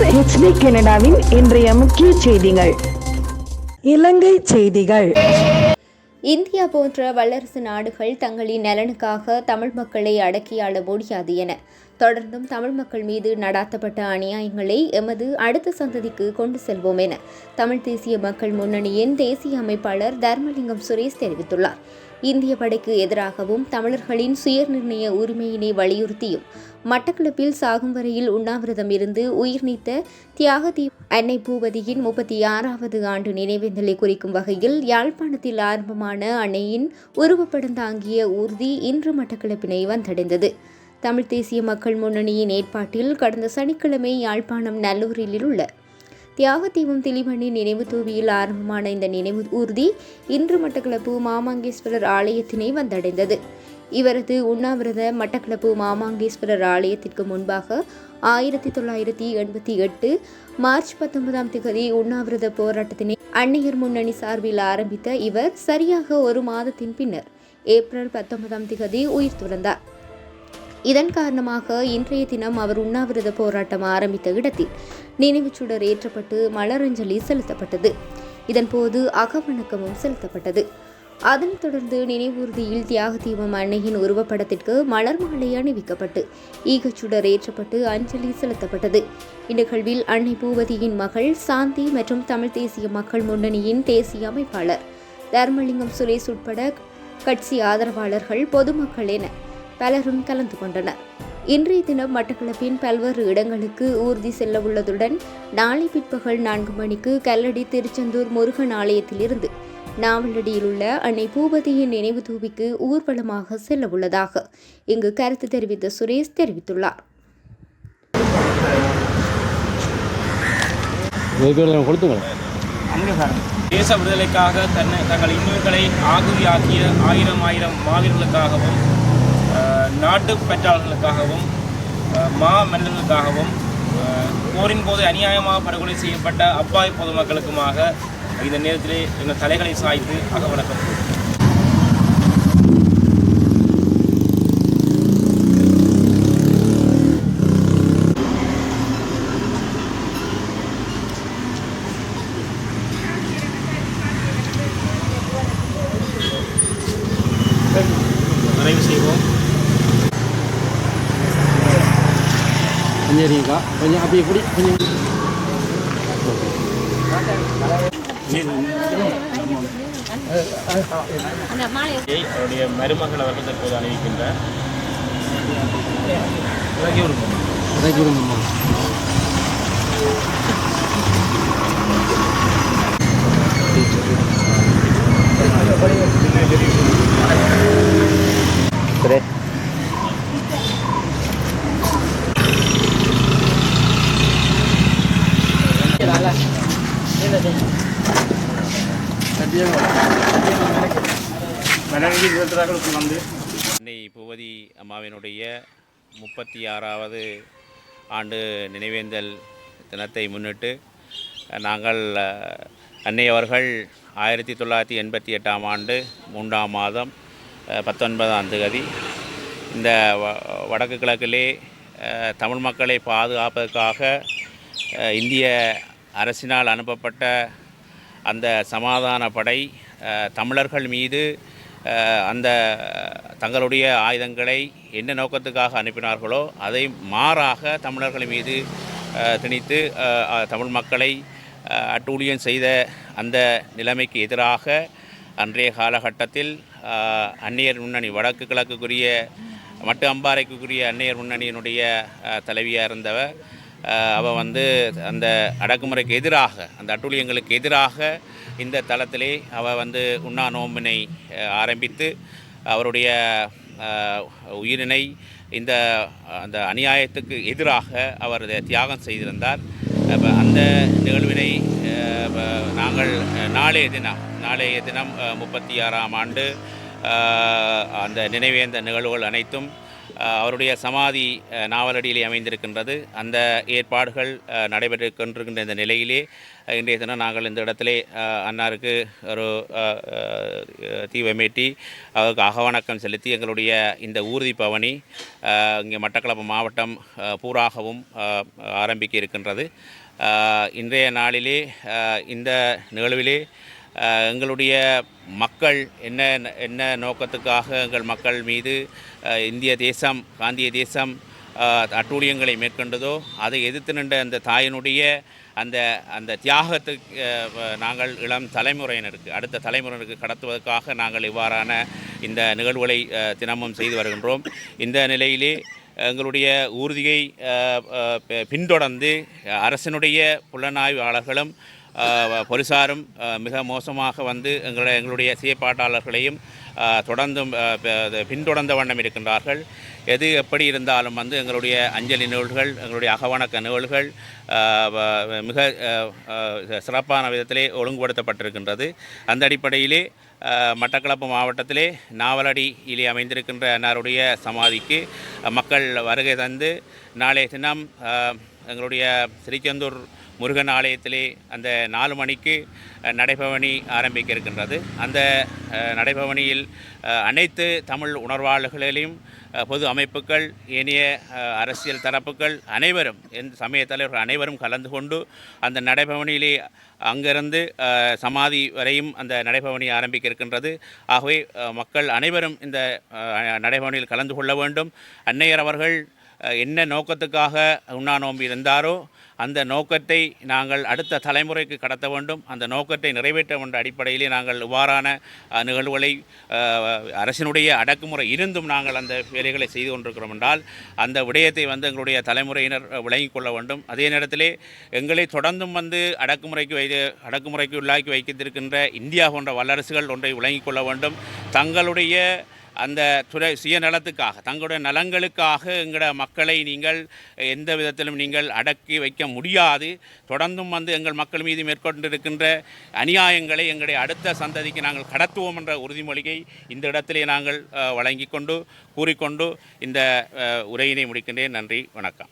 வணக்கம் ஹெச்டி கனடாவின் இன்றைய முக்கிய செய்திகள். இலங்கை செய்திகள். இந்தியா போன்ற வல்லரசு நாடுகள் தங்களின் நலனுக்காக தமிழ் மக்களை அடக்கியாள முடியாது என. தொடர்ந்தும் தமிழ் மக்கள் மீது நடாத்தப்பட்ட அநியாயங்களை எமது அடுத்த சந்ததிக்கு கொண்டு செல்வோம் என தமிழ் தேசிய மக்கள் முன்னணியின் தேசிய அமைப்பாளர் தர்மலிங்கம் சுரேஷ் தெரிவித்துள்ளார். இந்திய படைக்கு எதிராகவும் தமிழர்களின் சுயநிர்ணய உரிமையினை வலியுறுத்தியும் மட்டக்களப்பில் சாகும் வரையில் உண்ணாவிரதம் இருந்து உயிர் நீத்த தியாகதி அன்னை பூபதியின் முப்பத்தி ஆறாவது ஆண்டு நினைவேந்தலை குறிக்கும் வகையில் யாழ்ப்பாணத்தில் ஆரம்பமான அன்னையின் உருவப்படம் தாங்கிய ஊர்தி இன்று மட்டக்களப்பினை வந்தடைந்தது. தமிழ் தேசிய மக்கள் முன்னணியின் ஏற்பாட்டில் கடந்த சனிக்கிழமை யாழ்ப்பாணம் நல்லூரில் உள்ள தியாகத்தீவும் திலிமணி நினைவு தூவியில் ஆரம்பமான இந்த நினைவு ஊர்தி இன்று மட்டக்களப்பு மாமாங்கேஸ்வரர் ஆலயத்தினை வந்தடைந்தது. இவரது உண்ணாவிரத மட்டக்களப்பு மாமாங்கேஸ்வரர் ஆலயத்திற்கு முன்பாக ஆயிரத்தி தொள்ளாயிரத்தி எண்பத்தி எட்டு மார்ச் பத்தொன்பதாம் திகதி உண்ணாவிரத போராட்டத்தினை அன்னையர் முன்னணி சார்பில் ஆரம்பித்த இவர் சரியாக ஒரு மாதத்தின் பின்னர் ஏப்ரல் பத்தொன்பதாம் திகதி உயிர் துறந்தார். இதன் காரணமாக இன்றைய தினம் அவர் உண்ணாவிரத போராட்டம் ஆரம்பித்த இடத்தில் நினைவுச் சுடர் ஏற்றப்பட்டு மலரஞ்சலி செலுத்தப்பட்டது. இதன்போது அகவணக்கமும் செலுத்தப்பட்டது. அதனைத் தொடர்ந்து நினைவூர்தியில் தியாக தீபம் அன்னையின் உருவப்படத்திற்கு மலர் மாலை அணிவிக்கப்பட்டு ஈகச்சுடர் ஏற்றப்பட்டு அஞ்சலி செலுத்தப்பட்டது. இந்நிகழ்வில் அன்னை பூவதியின் மகள் சாந்தி மற்றும் தமிழ் தேசிய மக்கள் முன்னணியின் தேசிய அமைப்பாளர் தர்மலிங்கம் சுரேஷ் உட்பட கட்சி ஆதரவாளர்கள் பொதுமக்கள் என பலரும் கலந்து கொண்டனர். இன்றைய தினம் மட்டக்களப்பின் பல்வேறு இடங்களுக்கு ஊர்தி செல்ல உள்ளதுடன் நாளை பிற்பகல் நான்கு மணிக்கு கல்லடி திருச்செந்தூர் முருகன் ஆலயத்திலிருந்து நாவலடியில் உள்ள அன்னை பூபதியின் நினைவு தூவிக்கு ஊர்வலமாக செல்ல உள்ளதாக இங்கு கருத்து தெரிவித்த சுரேஷ் தெரிவித்துள்ளார். தேச விடுதலைக்காக தன்னை தங்கள் இன்னுயிர்களை ஆகுதியாக்கிய ஆயிரம் ஆயிரம் மாவீரர்களுக்காகவும் நாட்டு பெற்றாளர்களுக்காகவும் மா மன்னர்களுக்காகவும் போரின் போது அநியாயமாக படுகொலை செய்யப்பட்ட அப்பாவி பொதுமக்களுக்குமாக இந்த நேரத்திலே எங்கள் தலைகளை சாய்த்து அகவணக்கம் கொஞ்சம் இருங்கக்கா கொஞ்சம் அப்படி இப்படி கொஞ்சம் அவருடைய மருமகள் அவர்கள் தற்போது அணிவிக்கின்றார் விலகி இருக்கும் அன்னை பூவதி அம்மாவினுடைய முப்பத்தி ஆறாவது ஆண்டு நினைவேந்தல் தினத்தை முன்னிட்டு நாங்கள் அன்னை அவர்கள் ஆயிரத்தி தொள்ளாயிரத்தி எண்பத்தி எட்டாம் ஆண்டு மூன்றாம் மாதம் பத்தொன்பதாம் தேதி இந்த வ வடக்கு கிழக்கிலே தமிழ் மக்களை பாதுகாப்பதற்காக இந்திய அரசினால் அனுப்பப்பட்ட அந்த சமாதான படை தமிழர்கள் மீது அந்த தங்களுடைய ஆயுதங்களை என்ன நோக்கத்துக்காக அனுப்பினார்களோ அதை மாறாக தமிழர்கள் மீது திணித்து தமிழ் மக்களை அட்டூழியம் செய்த அந்த நிலைமைக்கு எதிராக அன்றைய காலகட்டத்தில் அந்நியர் முன்னணி வடக்கு கிழக்குக்குரிய மட்டு அம்பாறைக்குரிய அந்நியர் முன்னணியினுடைய தலைவியாக இருந்தவர் அவள் வந்து அந்த அடக்குமுறைக்கு எதிராக அந்த அட்டூழியங்களுக்கு எதிராக இந்த தளத்திலே அவள் வந்து உண்ணா நோம்பினை ஆரம்பித்து அவருடைய உயிரினை இந்த அந்த அநியாயத்துக்கு எதிராக அவர் தியாகம் செய்திருந்தார். அந்த நிகழ்வினை நாங்கள் நாளைய தினம் நாளைய தினம் முப்பத்தி ஆறாம் ஆண்டு அந்த நினைவேந்த நிகழ்வுகள் அனைத்தும் அவருடைய சமாதி நாவலடியிலே அமைந்திருக்கின்றது. அந்த ஏற்பாடுகள் அஹ், நடைபெற்று இந்த நிலையிலே இன்றைய தினம் நாங்கள் இந்த இடத்திலே அன்னாருக்கு ஒரு தீவமேட்டி அவருக்கு அகவணக்கம் செலுத்தி எங்களுடைய இந்த ஊர்தி பவனி இங்கே மட்டக்களப்பு மாவட்டம் பூராகவும் ஆரம்பிக்க இருக்கின்றது. இன்றைய நாளிலே இந்த நிகழ்விலே எங்களுடைய மக்கள் என்ன என்ன நோக்கத்துக்காக எங்கள் மக்கள் மீது இந்திய தேசம் காந்திய தேசம் அட்டூழியங்களை மேற்கொண்டதோ அதை எதிர்த்து நின்ற அந்த தாயினுடைய அந்த அந்த தியாகத்துக்கு நாங்கள் இளம் தலைமுறையினருக்கு அடுத்த தலைமுறையினருக்கு கடத்துவதற்காக நாங்கள் இவ்வாறான இந்த நிகழ்வுகளை தினமும் செய்து வருகின்றோம். இந்த நிலையிலே எங்களுடைய ஊர்தியை பின்தொடர்ந்து அரசினுடைய புலனாய்வாளர்களும் பொலிசாரும் மிக மோசமாக வந்து எங்களுடைய எங்களுடைய செயற்பாட்டாளர்களையும் தொடர்ந்தும் பின்தொடர்ந்த வண்ணம் இருக்கின்றார்கள். எது எப்படி இருந்தாலும் வந்து எங்களுடைய அஞ்சலி நூல்கள் எங்களுடைய அகவணக்க நூல்கள் மிக சிறப்பான விதத்திலே ஒழுங்குபடுத்தப்பட்டிருக்கின்றது. அந்த அடிப்படையிலே மட்டக்களப்பு மாவட்டத்திலே நாவலடியிலே அமைந்திருக்கின்ற அன்னாருடைய சமாதிக்கு மக்கள் வருகை தந்து நாளைய தினம் எங்களுடைய திருச்செந்தூர் முருகன் ஆலயத்திலே அந்த நாலு மணிக்கு நடைபவனி ஆரம்பிக்க இருக்கின்றது. அந்த நடைபவனியில் அனைத்து தமிழ் உணர்வாளர்களையும் பொது அமைப்புகள் ஏனைய அரசியல் தரப்புகள் அனைவரும் எந்த சமய தலைவர்கள் அனைவரும் கலந்து கொண்டு அந்த நடைபவனியிலே அங்கிருந்து சமாதி வரையும் அந்த நடைபவனி ஆரம்பிக்க இருக்கின்றது. ஆகவே மக்கள் அனைவரும் இந்த நடைபவனியில் கலந்து கொள்ள வேண்டும். அன்னையர் அவர்கள் என்ன நோக்கத்துக்காக உண்ணா நோம்பு இருந்தாரோ அந்த நோக்கத்தை நாங்கள் அடுத்த தலைமுறைக்கு கடத்த வேண்டும். அந்த நோக்கத்தை நிறைவேற்ற வேண்ட அடிப்படையிலே நாங்கள் இவ்வாறான நிகழ்வுகளை அரசினுடைய அடக்குமுறை இருந்தும் நாங்கள் அந்த வேலைகளை செய்து கொண்டிருக்கிறோம் என்றால் அந்த விடயத்தை வந்து எங்களுடைய தலைமுறையினர் விளங்கி விளங்கிக் கொள்ள வேண்டும். அதே நேரத்திலே எங்களை தொடர்ந்தும் வந்து அடக்குமுறைக்கு வைத்து அடக்குமுறைக்கு உள்ளாக்கி வைத்திருக்கின்ற இந்தியா போன்ற வல்லரசுகள் ஒன்றை விளங்கிக் கொள்ள வேண்டும். தங்களுடைய அந்த துறை சுயநலத்துக்காக தங்களுடைய நலங்களுக்காக எங்களோட மக்களை நீங்கள் எந்த விதத்திலும் நீங்கள் அடக்கி வைக்க முடியாது. தொடர்ந்தும் வந்து எங்கள் மக்கள் மீது மேற்கொண்டிருக்கின்ற அநியாயங்களை எங்களுடைய அடுத்த சந்ததிக்கு நாங்கள் கடத்துவோம் என்ற உறுதிமொழியை இந்த இடத்திலே நாங்கள் வழங்கி வழங்கிக் கொண்டு கூறிக்கொண்டு இந்த உரையினை முடிக்கின்றேன். நன்றி வணக்கம்.